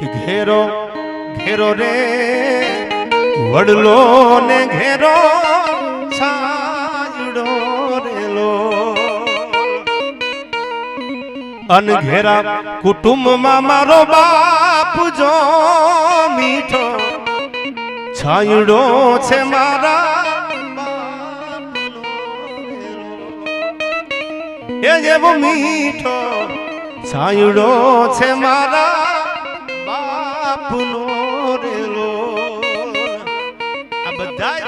કે ઘેરો ઘેરો રે, વડલો ને ઘેરો, સાજડો રેલો અનઘેરા કુટુંબમાં મારો બાપ જો મીઠો, છાયડો છે મારા એ જેવો મીઠો, છાયડો છે મારા બાપનો રેલો આ બધાય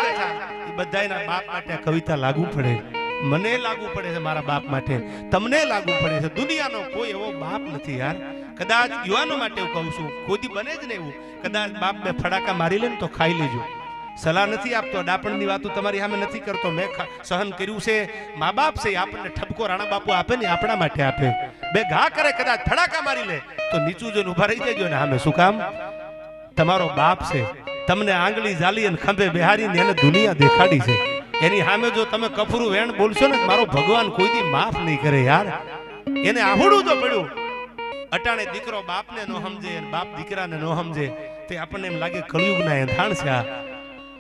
એ બધાયના બાપ માટે કવિતા લાગુ પડે. મને લાગુ પડે છે મારા બાપ માટે. તમને લાગુ પડે છે. દુનિયાનો કોઈ એવો બાપ નથી યાર. કદાચ યુવાનો માટે હું કહું છું. ખોદી બને જ ને એવું. કદાચ બાપ બે ફડાકા મારી લે ને તો ખાઈ લેજો. સલાહ નથી આપતો, ડાપણની વાતો તમારી સામે નથી કરતો, મેં સહન કર્યું છે. મા બાપ છે, આપણને ઠપકો રાણા બાપુ આપે ને આપણા માટે આપે. બે ઘા કરે, કદાચ ફડાકા મારી લે, તો નીચું જોઈને ઊભા રહી જજો ને સામે. શું કામ? તમારો બાપ છે, તમને આંગળી જાલી અને ખંભે બિહારીને એને દુનિયા દેખાડી છે. એની સામે જો તમે કફરું વેણ બોલશો ને, મારો ભગવાન કોઈ દી માફ નહીં કરે યાર. એને આહુડું તો પડ્યું. અટાણે દીકરો બાપને નો સમજે બાપ દીકરાને નો સમજે. તે આપણને એમ લાગે કળિયુગના એંધાણ છે આ.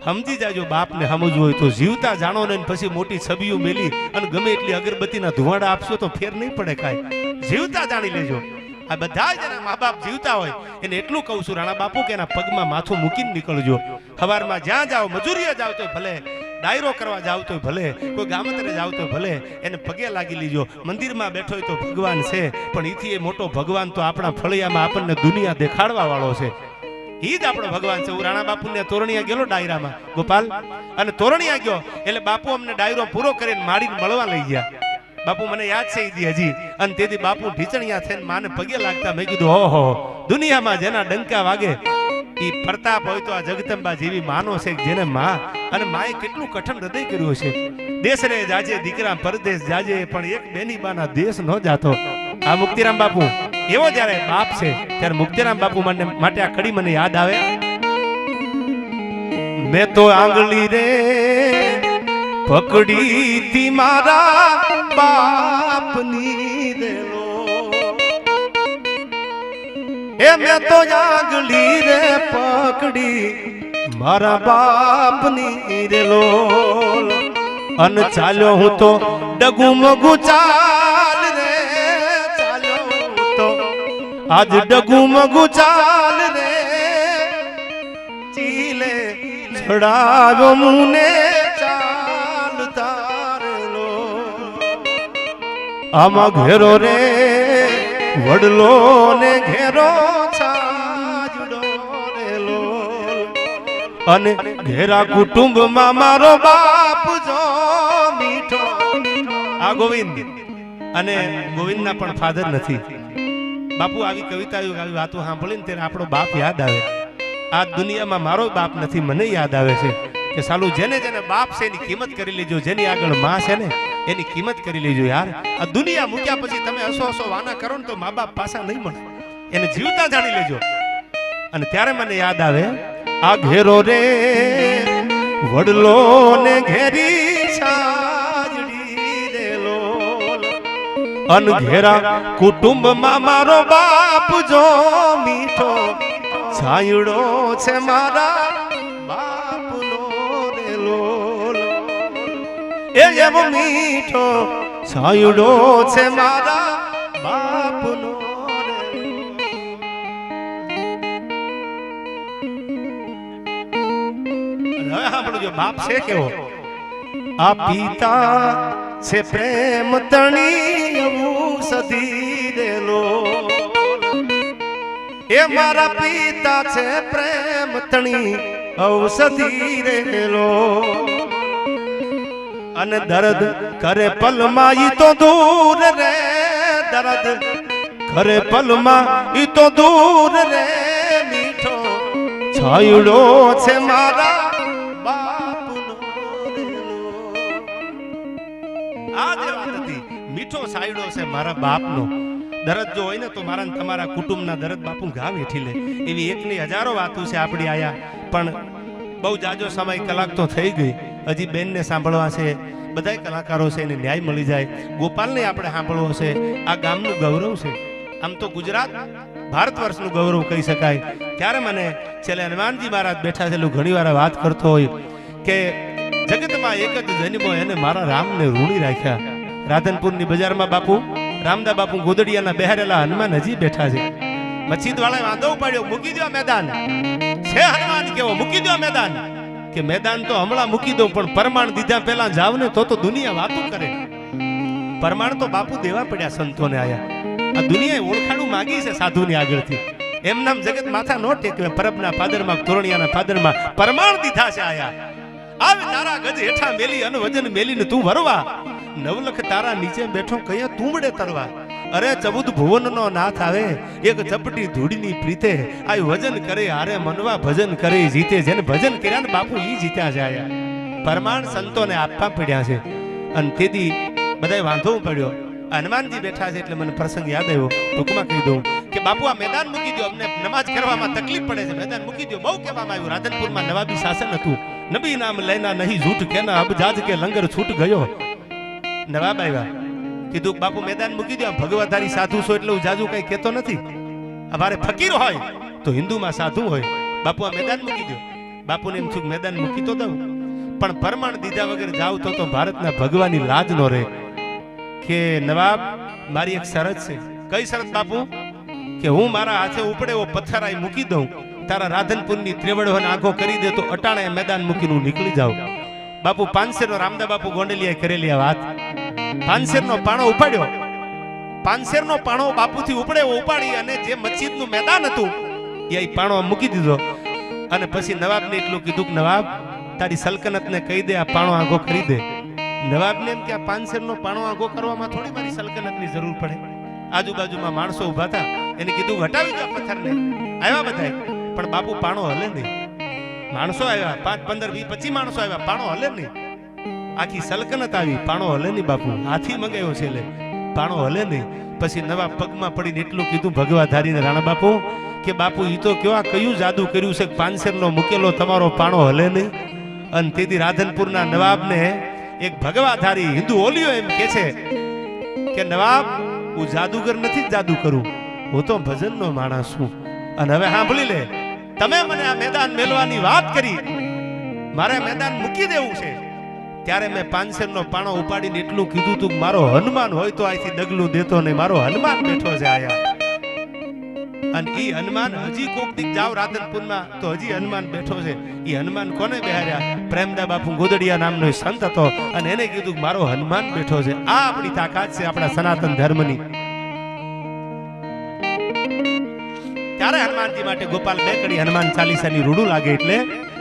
સમજી જાજો, બાપને સમજવું હોય તો જીવતા જાણો ને પછી મોટી છબીઓ મેલી અને ગમે એટલી અગરબત્તીના ધુવાડા આપશો તો ફેર નહીં પડે કાંઈ. જીવતા જાણી લેજો. આ બધા જ એના મા બાપ જીવતા હોય. એને એટલું કહું છું, રાણા બાપુ, કે એના પગમાં માથું મૂકીને નીકળજો. સવારમાં જ્યાં જાઓ, મજૂરીએ જાવ તો ભલે. ડાયરો કરવા જાવ તો ભલે. કોઈ ગામતરે જાવ તો ભલે. એને પગે લાગી લીજો. મંદિરમાં બેઠો હોય તો ભગવાન છે, પણ એથી એ મોટો ભગવાન તો આપણા ફળિયામાં આપણને દુનિયા દેખાડવા વાળો છે. ઈ આપણો ભગવાન છે. હું રાણા બાપુ ને તોરણિયા ગયેલો ડાયરામાં. ગોપાલ, અને તોરણિયા ગયો એટલે બાપુ અમને ડાયરો પૂરો કરીને માડીને મળવા લઈ ગયા. બાપુ, મને યાદ છે ઈદી હજી. અને તેથી બાપુ ઢીચણિયા થઈને માને પગે લાગતા મેં કીધું, ઓહો, દુનિયામાં જેના ડંકા વાગે, ઈ પ્રતાપ હોય તો આ જગદંબા જેવી માનો છે જેને માં અને માએ કેટલું કઠણ હૃદય કર્યું છે દેશ રે જાજે દીકરા પરદેશ જાજે, પણ એક બેની બાના દેશ નો જાતો. આ મુક્તિરામ બાપુ. એવો જ્યારે બાપ છે, ત્યારે મુક્તિરામ બાપુ મને માટે આ કડી મને યાદ આવે. મેં તો આંગળી રે પકડી તી મારા બાપની રેલો. એ મેં તો આંગળી રે પકડી મારા બાપની રેલો. અન ચાલ્યો હું તો ડગુ મગુ ચાલ આજ ડગુ મગુ ચાલ રે, ચીલે છડાવ્યો મુને આમાં ઘેરો રે, વડલો ને ઘેરો અને ઘેરા કુટુંબમાં મારો બાપ જો મીઠો. આ ગોવિંદ. અને ગોવિંદના પણ ફાધર નથી. બાપુ, આવી કવિતા આવી વાતો સાંભળીને ત્યારે આપણો બાપ યાદ આવે. આ દુનિયામાં મારો બાપ નથી, મને યાદ આવે છે કે સાલું જેને જેને બાપ છે એની કિંમત કરી લેજો, જેની આગળમાં છે ને, એની કિંમત કરી લેજો યાર. આ દુનિયા મૂક્યા પછી તમે હસો હસો વાના કરો ને તો મા બાપ પાછા નહીં મળે. એને જીવતા જાણી લેજો. અને ત્યારે મને યાદ આવે, આ ઘેરો રે, વડલો ને ઘેરી અનઘેરા કુટુંબમાં મારો બાપ જો મીઠો છાયડો છે મારા બાપનો રેલો એ એવો મીઠો છાયડો છે મારા બાપનો અને હવે બાપ છે કેવો? આ પિતા છે પ્રેમ તણી એવું સધી દેલો. એ મારા પિતા છે પ્રેમ તણી ઔષધી રેલો અને દર્દ કરે પલમાં ઈ તો દૂર રે, દર્દ કરે પલમાં ઈ તો દૂર રે, મીઠો છાયડો છે મારા મીઠો સાયડો છે મારા બાપનો. દરદ જો હોય ને તો મારા તમારા કુટુંબના દરદ બાપુ ઘા વેઠી લે. એવી એકની હજારો વાતો છે આપણી આયા. પણ બહુ જાજો સમય કલાક તો થઈ ગઈ. હજી બેનને સાંભળવા છે. બધાય કલાકારો છે, એને ન્યાય મળી જાય. ગોપાલને આપણે સાંભળવો છે. આ ગામનું ગૌરવ છે. આમ તો ગુજરાત ભારત વર્ષનું ગૌરવ કહી શકાય. ત્યારે મને છેલ્લે હનુમાનજી મહારાજ બેઠા છેલ્લું ઘણી વાર વાત કરતો હોય કે જગતમાં એક જ જન્મો એને મારા રામને ઋણી રાખ્યા. રાધનપુરની બજારમાં બાપુ, રામદા બાપુ ગોદડિયાના બહેરેલા હનુમાન હજી બેઠા છે. મસ્જિદ વાળાએ વાંધો ઉપાડ્યો, મૂકી દો મેદાન. છે હનુમાન કેવો, મૂકી દો મેદાન. કે મેદાન તો હમણાં મૂકી દો પણ પરમાણ દીધા પહેલા જાવ ને તો તો દુનિયા વાતું કરે. પરમાણ તો બાપુ દેવા પડ્યા સંતોને આયા. આ દુનિયાએ ઓળખાણું માગી છે સાધુની આગળથી. એમ નામ જગત માથા નો ટેકવે પરબના પાદરમાં તોરણિયાના પાદરમાં પરમાણ દીધા છે આયા. આવે તારા ગજ હેઠા મેલી, અને વજન મેલીને તું વરવા. નવલખ તારા નીચે બેઠો કયા તુંબડે તરવા. અરે, ચબુદ ભુવનનો નાથ આવે, એક ચપટી ધૂળની પ્રીતે આ વજન કરે, હારે મનવા ભજન કરે, જીતે જેને ભજન કર્યા ને બાપુ ઈ જીત્યા આયા પરમાણ સંતોને આપવા પડ્યા છે. અને તેથી બધાય વાંધો પડ્યો. હનુમાનજી બેઠા છે એટલે મને પ્રસંગ યાદ આવ્યો. ટૂંકમાં કહી દઉં કે બાપુ, આ મેદાન મૂકી દો અમને નમાજ કરવામાં તકલીફ પડે છે. મેદાન મૂકી દો બહુ કહેવામાં આવ્યું. રાધનપુરમાં નવાબી શાસન હતું. નબી નામ લેના નહીં ઝૂઠ કેના અબ જાજ કે લંગર છૂટ ગયો. નવાબ આવ્યા. કીધું, બાપુ, મેદાન મૂકી દો ભગવાધારી સાધુ છો એટલે હું જાજુ કઈ કહેતો નથી. અમારે ફકીર હોય તો હિન્દુમાં સાધુ હોય. બાપુ, આ મેદાન મૂકી દો બાપુને એમ છું મેદાન મૂકી તો દઉં. પણ પરમાણ દીધા વગર જાવ તો તો ભારતના ભગવાનની લાજ નો રહે. કે, નવાબ, મારી એક શરત છે. કઈ શરત, બાપુ? કે હું મારા હાથે ઉપડે એવો પથ્થર આઈ મૂકી દઉં. તારા રાધનપુરની ત્રેવડોને આંખો કરી દે તો અટાણે મેદાન મૂકીને હું નીકળી જાઉં. બાપુ પાંચસેર નો રામદા બાપુ ગોંડલિયાએ કરેલી આ વાત. પાંચસેર નો પાણો ઉપાડ્યો. પાનસેર નો પાણો બાપુથી ઉપડ્યો ઉપાડી અને જે મસ્જિદનું મેદાન હતું, એ પાણો મૂકી દીધો. અને પછી નવાબને એટલું કીધું કે, નવાબ, તારી સલ્તનતને કહી દે, આ પાણો આંખો કરી દે. નવાબને એમ કે, આ પાંચસેર નો પાણો આગો કરવામાં થોડી મારી સલ્તનતની જરૂર પડે. આજુબાજુમાં માણસો ઊભા હતા. એને કીધું, હટાવી દો પથ્થરને. આવ્યા બધાય. પણ બાપુ પાણો હલે નહીં. માણસો આવ્યા. પાંચ, પંદર, વીસ, પચીસ માણસો આવ્યા. પાણો હલે નહીં. આખી સલકનત આવી. પાણો હલે નહીં બાપુ. હાથી મંગાવ્યો છે એટલે પાણો હલે નહીં. પછી નવા પગમાં પડીને એટલું કીધું ભગવા ધારીને, રાણા બાપુ, કે બાપુ એ તો આ કયું જાદુ કર્યું છે પાનસેરનો મૂકેલો તમારો પાણો હલે નહીં? અને તેથી રાધનપુરના નવાબને એક ભગવાધારી હિન્દુ ઓલિયો એમ કે છે કે, નવાબ, હું જાદુગર નથી જાદુ કરું. હું તો ભજનનો માણસ છું. અને હવે સાંભળી લે. તમે મને આ મેદાન મેલવાની વાત કરી. મારે મેદાન મૂકી દેવું છે. ત્યારે મેં પાંચસેર નો પાણો ઉપાડીને એટલું કીધું તું મારો હનુમાન હોય તો અહીંથી ડગલું દેતો નહીં, મારો હનુમાન બેઠો છે આયા. અને એ હનુમાન હજી કોક દીક જાવ રાધનપુરમાં તો હજી હનુમાન બેઠો છે. એ હનુમાન કોને બેહાર્યા? પ્રેમદા બાપુ ગોદડિયા નામનો સંત હતો અને એને કીધું મારો હનુમાન બેઠો છે. આ આપણી તાકાત છે આપણા સનાતન ધર્મની. ત્યારે હનુમાનજી માટે ગોપાલ બેકડી હનુમાન ચાલીસાની રૂડું લાગે એટલે